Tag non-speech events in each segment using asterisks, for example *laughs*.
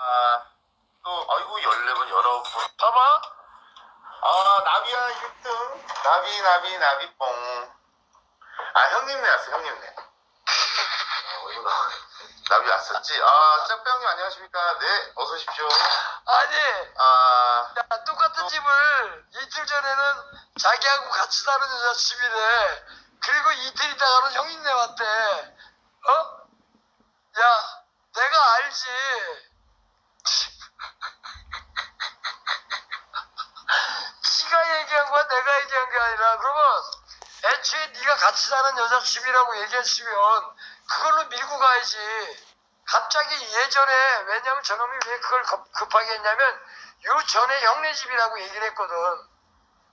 아, 또, 아이고, 14번, 19번. 봐봐. 아, 나비야 1등. 나비, 나비, 나비뽕. 아, 형님네 왔어, 형님네. 어, 나비 왔었지? 아, 짝배 형님 안녕하십니까? 네, 어서 오십시오. 아니, 아, 야, 똑같은 집을 이틀 전에는 자기하고 같이 사는 여자 집이래. 그리고 이틀 있다가는 형님네 왔대. 어? 야, 내가 알지. 지가 얘기한 내가 얘기한 게 아니라. 그러면 애초에 네가 같이 사는 여자 집이라고 얘기했으면 그걸로 밀고 가야지. 갑자기 예전에 왜냐면 저놈이 왜 그걸 급- 급하게 했냐면 요 전에 형네 집이라고 얘기를 했거든.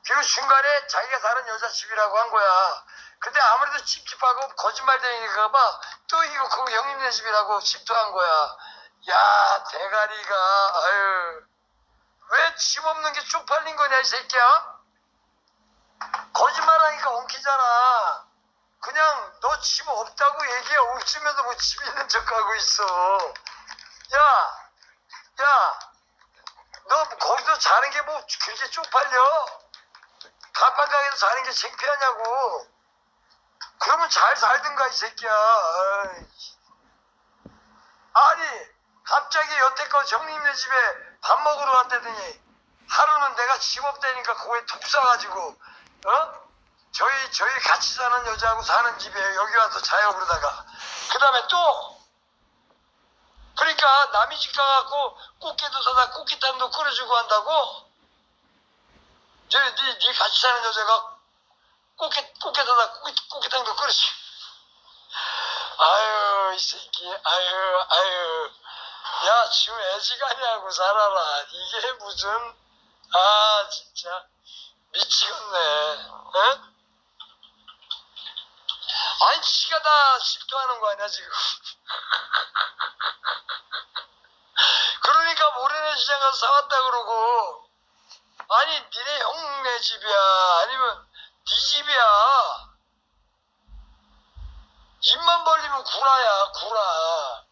그리고 중간에 자기가 사는 여자 집이라고 한 거야. 근데 아무래도 찝찝하고 거짓말쟁이가 봐. 또 이거 그 형님네 집이라고 집도한 거야. 야 대가리가 아유 왜 집 없는 게 쪽팔린 거냐 이 새끼야? 거짓말하니까 엉키잖아. 그냥 너 집 없다고 얘기해 없으면서 뭐 집 있는 척하고 있어. 야, 야, 너 거기서 자는 게뭐 그렇게 쪽팔려? 간판 가게에서 자는 게 창피하냐고. 그러면 잘 살든가 이 새끼야. 아이. 아니, 갑자기 여태껏 정님네 집에 밥 먹으러 왔다더니 하루는 내가 집 없다니까 거기에 톡 싸가지고 어? 저희 저희 같이 사는 여자하고 사는 집에 여기 와서 자요 그러다가. 그 다음에 또! 그러니까 남의 집 가갖고 꽃게도 사다 꽃게탕도 끓여주고 한다고? 저희 네, 네 같이 사는 여자가 꽃게 꽃게 사다 꽃게, 꽃게탕도 끓여주 아유 이 새끼. 아유 아유. 야 지금 애지간히 하고 살아라. 이게 무슨 아 진짜 미치겠네. 응? 아니 지가 다 질투하는 거 아니야 지금? *laughs* 그러니까 모래내 시장 가서 사왔다 그러고. 아니 니네 형네 집이야. 아니면 네 집이야. 입만 벌리면 구라야 구라